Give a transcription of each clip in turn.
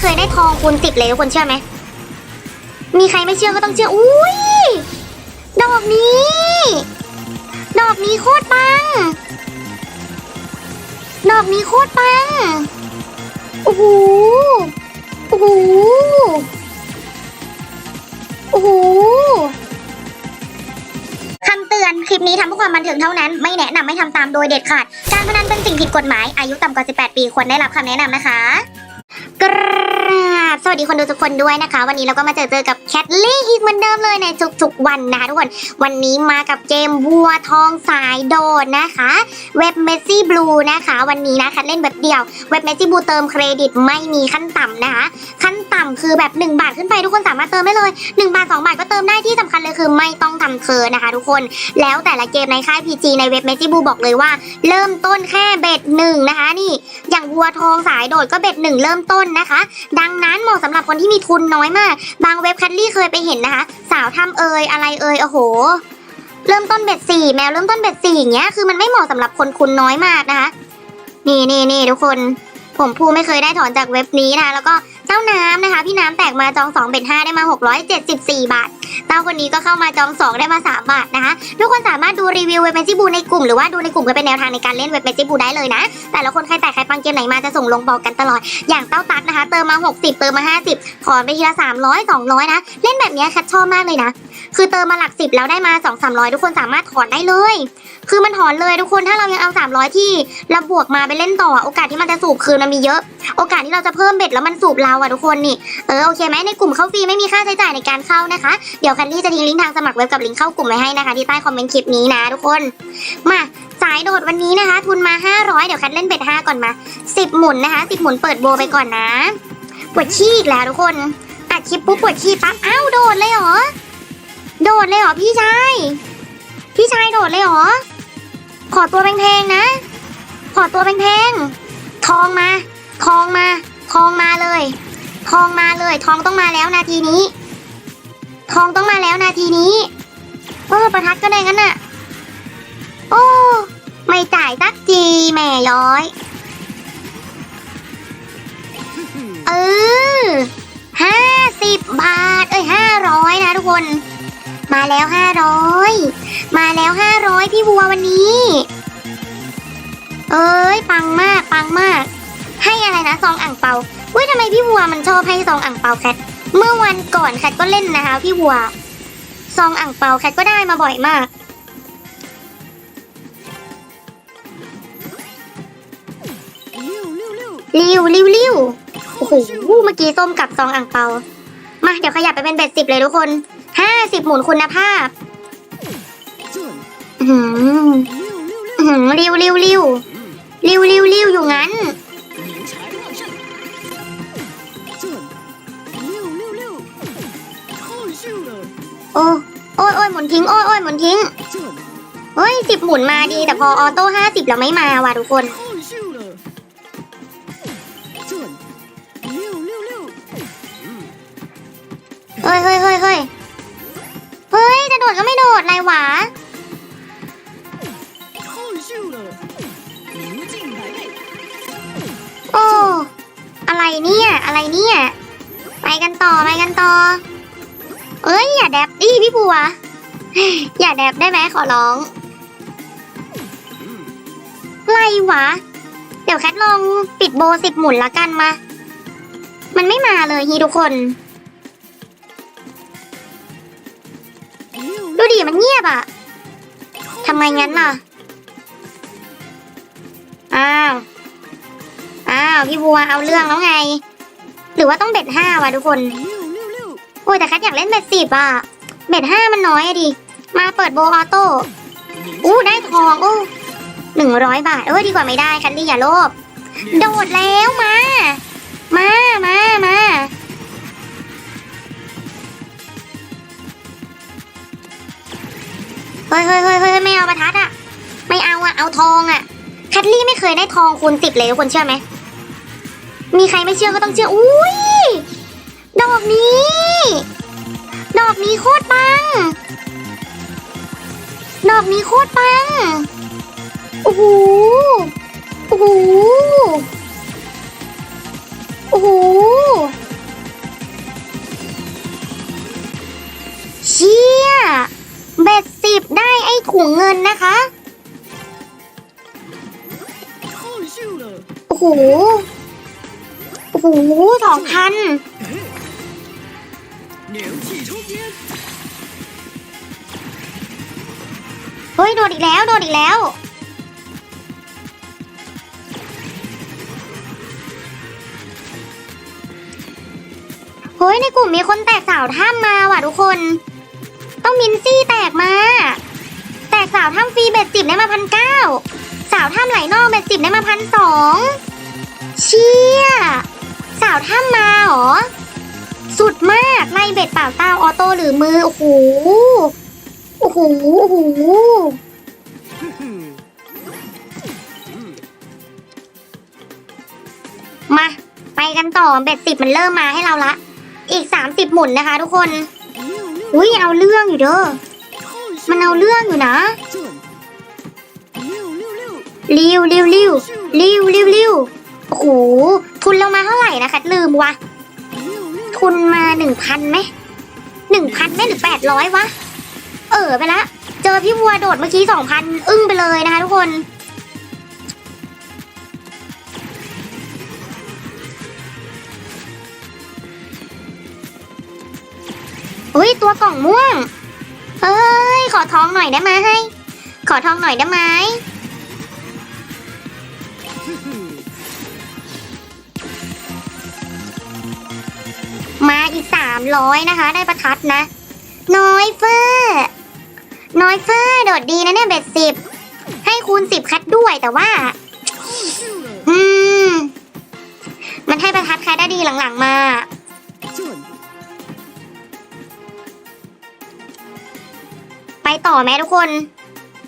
เคยได้ทองคูณสิบเลยทุกคนเชื่อไหม มีใครไม่เชื่อก็ต้องเชื่อ อุ้ย ดอกนี้ ดอกนี้โคตรปัง ดอกนี้โคตรปัง โอ้โห โอ้โห โอ้โหคำเตือน คลิปนี้ทำเพื่อความบันเทิงเท่านั้น ไม่แนะนำให้ทำตามโดยเด็ดขาด การพนันเป็นสิ่งผิดกฎหมาย อายุต่ำกว่า 18 ปีควรได้รับคำแนะนำนะคะ กราบ สวัสดีคนดูทุกคนด้วยนะคะ วันนี้เราก็มาเจอเจอกับแคทลี่อีกเหมือนเดิมเลยในทุกๆวันนะคะทุกคน วันนี้มากับเกมวัวทองสายโดดนะคะ เว็บเมสซี่บลูนะคะ วันนี้นะแคทเล่นแบบเดียว เว็บเมสซี่บลูเติมเครดิตไม่มีขั้นต่ำนะคะ ขั้นต่ำคือแบบ 1 บาทขึ้นไปทุกคนสามารถเติมได้เลย 1 บาท 2 บาทก็เติมได้ที่สำคัญเลยคือไม่ต้องทำเทิร์นะคะ ทุกคน แล้วแต่ละเกมในค่าย PG ในเว็บเมจิบูบอกเลยว่า เริ่มต้นแค่เบ็ดหนึ่งนะคะ นี่ อย่างวัวทองสายโดดก็เบ็ดหนึ่งเริ่มต้นนะคะ ดังนั้นเหมาะสำหรับคนที่มีทุนน้อยมาก บางเว็บแคทลี่เคยไปเห็นนะคะ สาวทำเอยอะไรเอยโอ้โห เริ่มต้นเบ็ดสี่แมวเริ่มต้นเบ็ดสี่อย่างเงี้ยคือมันไม่เหมาะสำหรับคนคุณน้อยมากนะคะ นี่นี่นี่ทุกคน ผมผู้ไม่เคยได้ถอนจากเว็บนี้นะคะแล้วก็เจ้าน้ำนะคะ พี่น้ำแตกมาจองสองเบ็ดห้าได้มาหกร้อยเจ็ดสิบสี่บาท คนนี้ก็เข้ามาจอง2ได้มา3บาทนะคะทุกคนสามารถดูรีวิวเว็บเมจิบูในกลุ่มหรือว่าดูในกลุ่มเพื่อเป็นแนวทางในการเล่นเว็บเมจิบูได้เลยนะ แต่ละคนใครแต่ใครปังเกมไหนมาจะส่งลงบอกกันตลอด อย่างเต้าตัดนะคะ เติมมา 60 เติมมา 50 ถอนไปทีละ 300 200 นะ เล่นแบบนี้ยแคทชอบมากเลยนะ คือเติมมาหลักสิบแล้วได้มา 2 300 ทุกคนสามารถถอนได้เลย คือมันถอนเลยทุกคนถ้าเรายังเอา 300 ที่เราบวกมาไปเล่นต่อ โอกาสที่มันจะสูบคืนมันมีเยอะ โอกาสที่เราจะเพิ่มเบ็ดแล้วมันสูบเราอะทุกคนนี่ เออโอเคไหมในกลุ่มเข้าฟรีไม่มีค่าใช้จ่ายในการเข้านะคะ เดี๋ยวแคนดี้จะทิ้งลิงก์ทางสมัครเว็บกับลิงก์เข้ากลุ่มไว้ให้นะคะที่ใต้คอมเมนต์คลิปนี้นะทุกคน มาสายโดดวันนี้นะคะ ทุนมา 500 เดี๋ยวแคทเล่นเบ็ด5ก่อนมา 10 หมุนนะคะ 10 หมุนเปิดโบไปก่อนนะ ปวดขี้อีกแล้วทุกคนอัดคลิปปุ๊บปวดขี้ปั๊บอ้าวโดดเลยเหรอ โดดเลยเหรอพี่ชาย พี่ชายโดดเลยเหรอ ขอตัวแพงๆนะ ขอตัวแพงๆ ทองมา ทองมา ทองมาเลย ทองมาเลย ทองต้องมาแล้วนาทีนี้ ทองต้องมาแล้วนาทีนี้เออประทัดก็ได้งั้นน่ะ โอ้ ไม่จ่ายสักทีแม่ย้อย เออห้าสิบบาท เอ้ยห้าร้อยนะทุกคน มาแล้วห้าร้อยมาแล้วห้าร้อยพี่วัววันนี้ เอ้ย ปังมากปังมาก ให้อะไรนะซองอ่างเปาเว้ยทำไมพี่วัวมันชอบให้ซองอ่างเปาแคท เมื่อวันก่อนแคทก็เล่นนะคะพี่วัว ซองอ่างเปาแคทก็ได้มาบ่อยมาก ริวริวริวโอ้โหเมื่อกี้ส้มกับซองอ่างเปา มาเดี๋ยวขยับไปเป็นเบ็ดสิบเลยทุกคนห้าสิบหมุนคุณภาพหืมริวริวริวริวริวริวอยู่งั้น อ้โอ้ยโอ้ยหมุนทิ้งโอ้ยโอ้ยหมุนทิ้งเฮ้ยสิบหมุนมาดีแต่พอออโต้ห้าสิบเราไม่มาว่ะทุกคนเฮ้ยเฮ้ยเฮ้ยเฮ้ยเฮ้ยจะโดดก็ไม่โดดไรหวาโอ้อะไรเนี่ย อะไรเนี่ย ไปกันต่อ ไปกันต่อ เอ้ยอย่าแดบดิพี่บัว อย่าแดบได้ไหมขอร้องไรวะ เดี๋ยวแคทลองปิดโบสิบหมุนละกันมา มันไม่มาเลยฮีทุกคน ดูดิมันเงียบอะทำไมงั้นล่ะ อ้าว อ้าว พี่บัวเอาเรื่องแล้วไง หรือว่าต้องเบ็ดห้าวะทุกคน อ้ยแต่แคทอยากเล่นเบ็ดสิบอะเบ็ดห้ามันน้อยอะดิ มาเปิดโบออโต้ อู้ได้ทองอู้หนึ่งร้อยบาท เออดีกว่าไม่ได้คันลี่อย่าโลภ โดดแล้วมา มามามาเฮ้ยเฮ้ยเฮ้ยเฮ้ยไม่เอาประทัดอะไม่เอาอะเอาทองอะแคทลี่ไม่เคยได้ทองคูณสิบเลยทุกคนเชื่อไหม มีใครไม่เชื่อก็ต้องเชื่อ อุ้ย ดอกนี้ ดอกนี้โคตรปัง ดอกนี้โคตรปัง โอ้โห โอ้โห โอ้โห เชี่ย เบ็ดสิบได้ไอ้ถุงเงินนะคะ โอ้โห โอ้โหสองพัน 牛气冲天！ เฮ้ย โดนอีกแล้ว โดนอีกแล้ว เฮ้ย ในกลุ่มมีคนแตกสาวถ้ำมาว่ะทุกคน ต้องมินซี่แตกมา แตกสาวถ้ำฟรีเบ็ดสิบได้มาพันเก้า สาวถ้ำไหลนอกเบ็ดสิบได้มาพันสอง เชี่ย สาวถ้ำมาเหรอ สุดมากไม่เบ็ดเปล่าเต้าออโต้หรือมือ โอ้โห โอ้โห โอ้โห มา ไปกันต่อเบ็ดสิบมันเริ่มมาให้เราละ อีกสามสิบหมุนนะคะทุกคน อุ้ยเอาเรื่องอยู่เด้อ มันเอาเรื่องอยู่นะริ้วริ้วริ้วริ้วริ้วริ้วโอ้โหทุนเรามาเท่าไหร่นะคะลืมวะ ทุนมาหนึ่งพันไหมหนึ่งพันไหมหรือแปดร้อยวะ เออไปละเจอพี่วัวโดดเมื่อกี้สองพันอึ้งไปเลยนะคะทุกคนอุ้ยตัวกล่องม่วงเฮ้ย ขอทองหน่อยได้ไหมขอทองหน่อยได้ไหม มาอีกสามร้อยนะคะ ได้ประทัดนะ น้อยเฟอร์น้อยเฟอร์โดดดีนะเนี่ยเบ็ดสิบให้คูณสิบคัดด้วยแต่ว่า อืม มันให้ประทัดคัดได้ดีหลังๆมาไปต่อไหมทุกคน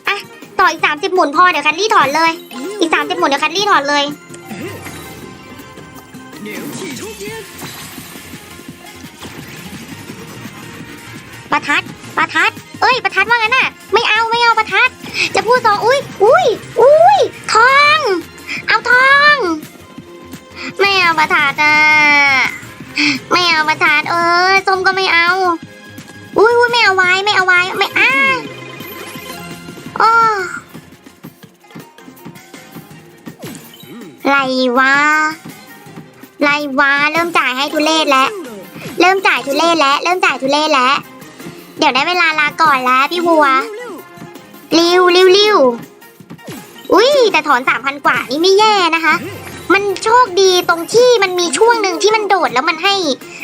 อะ ต่ออีกสามสิบหมุนพอ เดี๋ยวคันลี่ถอนเลย อีกสามสิบหมุนเดี๋ยวคันลี่ถอนเลย ประทัดประทัด เอ้ยประทัดว่างั้นน่ะ ไม่เอาไม่เอาประทัด จะพูดสองอุ้ยอุ้ยอุ้ยทอง เอาทอง ไม่เอาประทัดอะไม่เอาประทัดเออส้มก็ไม่เอา อุ้ยอุ้ยไม่เอาไว้ไม่เอาไว้ไม่อ้าโอ้ไรวะไรวะเริ่มจ่ายให้ทุเลศแล้ว！เริ่มจ่ายทุเล่แล้ว เริ่มจ่ายทุเล่แล้ว เดี๋ยวได้เวลาลาก่อนแล้วพี่วัว六六，ริวริวริวอุ้ยแต่ถอนสามพันกว่านี่ไม่แย่นะคะ มันโชคดีตรงที่มันมีช่วงหนึ่งที่มันโดดแล้วมันให้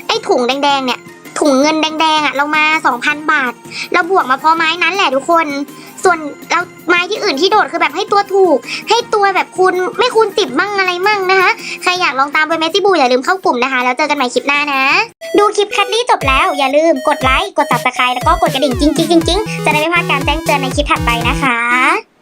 ไอ้ถุงแดงๆเนี่ยถุงเงินแดงๆอะเรามาสองพันบาท เราบวกมาพอไม้นั้นแหละทุกคน ส่วนเราไม้ที่อื่นที่โดดคือแบบให้ตัวถูก ให้ตัวแบบคูณไม่คูณสิบมั่งอะไรมั่งนะคะ ใครอยากลองตามไปเมสซี่บูอย่าลืมเข้ากลุ่มนะคะ แล้วเจอกันใหม่คลิปหน้านะ ดูคลิปคัดลี่จบแล้วอย่าลืมกดไลค์กด subscribe แล้วก็กดกระดิ่งจริงๆๆๆจะได้ไม่พลาดการแจ้งเตือนในคลิปถัดไปนะคะ